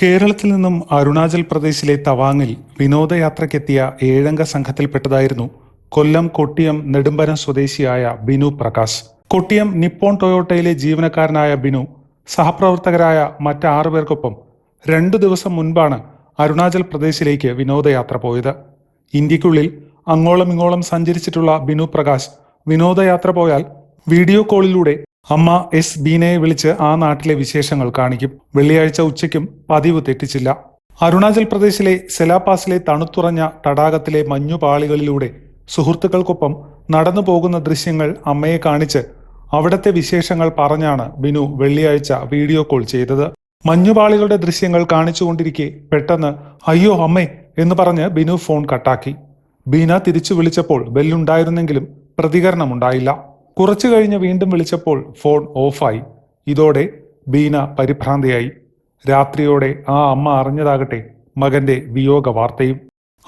കേരളത്തിൽ നിന്നും അരുണാചൽ പ്രദേശിലെ തവാങ്ങിൽ വിനോദയാത്രയ്ക്കെത്തിയ ഏഴംഗ സംഘത്തിൽപ്പെട്ടതായിരുന്നു കൊല്ലം കൊട്ടിയം നെടുമ്പരം സ്വദേശിയായ ബിനു പ്രകാശ്. കൊട്ടിയം നിപ്പോൺ ടൊയോട്ടയിലെ ജീവനക്കാരനായ ബിനു സഹപ്രവർത്തകരായ മറ്റാറു പേർക്കൊപ്പം രണ്ടു ദിവസം മുൻപാണ് അരുണാചൽ പ്രദേശിലേക്ക് വിനോദയാത്ര പോയത്. ഇന്ത്യക്കുള്ളിൽ അങ്ങോളം ഇങ്ങോളം സഞ്ചരിച്ചിട്ടുള്ള ബിനു പ്രകാശ് വിനോദയാത്ര പോയാൽ വീഡിയോ കോളിലൂടെ അമ്മ എസ് ബീനയെ വിളിച്ച് ആ നാട്ടിലെ വിശേഷങ്ങൾ കാണിക്കും. വെള്ളിയാഴ്ച ഉച്ചയ്ക്കും പതിവ് തെറ്റിച്ചില്ല. അരുണാചൽ പ്രദേശിലെ സെലാപാസിലെ തണുത്തുറഞ്ഞ തടാകത്തിലെ മഞ്ഞുപാളികളിലൂടെ സുഹൃത്തുക്കൾക്കൊപ്പം നടന്നു പോകുന്ന ദൃശ്യങ്ങൾ അമ്മയെ കാണിച്ച് അവിടത്തെ വിശേഷങ്ങൾ പറഞ്ഞാണ് ബിനു വെള്ളിയാഴ്ച വീഡിയോ കോൾ ചെയ്തത്. മഞ്ഞുപാളികളുടെ ദൃശ്യങ്ങൾ കാണിച്ചുകൊണ്ടിരിക്കെ പെട്ടെന്ന് അയ്യോ അമ്മേ എന്ന് പറഞ്ഞ് ബിനു ഫോൺ കട്ടാക്കി. ബീന തിരിച്ചു വിളിച്ചപ്പോൾ ബെല്ലുണ്ടായിരുന്നെങ്കിലും പ്രതികരണമുണ്ടായില്ല. കുറച്ചു കഴിഞ്ഞ് വീണ്ടും വിളിച്ചപ്പോൾ ഫോൺ ഓഫായി. ഇതോടെ ബീന പരിഭ്രാന്തിയായി. രാത്രിയോടെ ആ അമ്മ അറിഞ്ഞതാകട്ടെ മകന്റെ വിയോഗ വാർത്തയും.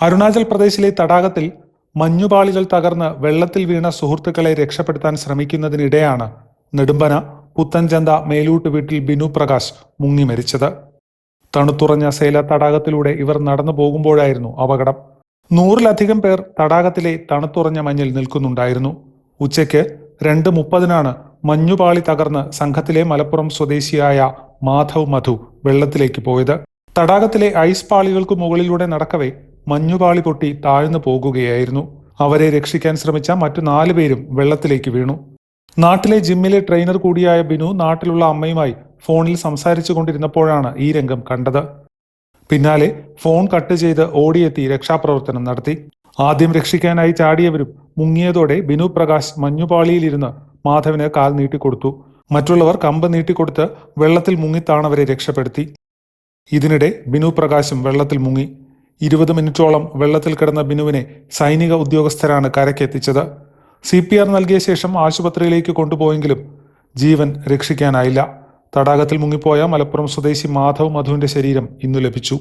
അരുണാചൽ പ്രദേശിലെ തടാകത്തിൽ മഞ്ഞുപാളികൾ തകർന്ന് വെള്ളത്തിൽ വീണ സുഹൃത്തുക്കളെ രക്ഷപ്പെടുത്താൻ ശ്രമിക്കുന്നതിനിടെയാണ് നെടുമ്പന പുത്തൻചന്ത മേലൂട്ട് വീട്ടിൽ ബിനു പ്രകാശ് മുങ്ങി മരിച്ചത്. തണുത്തുറഞ്ഞ സേല തടാകത്തിലൂടെ ഇവർ നടന്നു പോകുമ്പോഴായിരുന്നു അപകടം. നൂറിലധികം പേർ തടാകത്തിലെ തണുത്തുറഞ്ഞ മഞ്ഞിൽ നിൽക്കുന്നുണ്ടായിരുന്നു. ഉച്ചയ്ക്ക് രണ്ട് മുപ്പതിനാണ് മഞ്ഞുപാളി തകർന്ന് സംഘത്തിലെ മലപ്പുറം സ്വദേശിയായ മാധവ് മധു വെള്ളത്തിലേക്ക് പോയത്. തടാകത്തിലെ ഐസ് പാളികൾക്ക് മുകളിലൂടെ നടക്കവേ മഞ്ഞുപാളി പൊട്ടി താഴ്ന്നു പോകുകയായിരുന്നു. അവരെ രക്ഷിക്കാൻ ശ്രമിച്ച മറ്റു നാലു പേരും വെള്ളത്തിലേക്ക് വീണു. നാട്ടിലെ ജിമ്മിലെ ട്രെയിനർ കൂടിയായ ബിനു നാട്ടിലുള്ള അമ്മയുമായി ഫോണിൽ സംസാരിച്ചു കൊണ്ടിരുന്നപ്പോഴാണ് ഈ രംഗം കണ്ടത്. പിന്നാലെ ഫോൺ കട്ട് ചെയ്ത് ഓടിയെത്തി രക്ഷാപ്രവർത്തനം നടത്തി. ആദ്യം രക്ഷിക്കാനായി ചാടിയവരും മുങ്ങിയതോടെ ബിനു പ്രകാശ് മഞ്ഞുപാളിയിലിരുന്ന് മാധവന് കാൽ നീട്ടിക്കൊടുത്തു. മറ്റുള്ളവർ കമ്പ് നീട്ടിക്കൊടുത്ത് വെള്ളത്തിൽ മുങ്ങിത്താണവരെ രക്ഷപ്പെടുത്തി. ഇതിനിടെ ബിനു പ്രകാശും വെള്ളത്തിൽ മുങ്ങി. ഇരുപത് മിനിറ്റോളം വെള്ളത്തിൽ കിടന്ന ബിനുവിനെ സൈനിക ഉദ്യോഗസ്ഥരാണ് കരക്കെത്തിച്ചത് സി പി ആർ നൽകിയ ശേഷം ആശുപത്രിയിലേക്ക് കൊണ്ടുപോയെങ്കിലും ജീവൻ രക്ഷിക്കാനായില്ല. തടാകത്തിൽ മുങ്ങിപ്പോയ മലപ്പുറം സ്വദേശി മാധവ് മധുവിന്റെ ശരീരം ഇന്നു ലഭിച്ചു.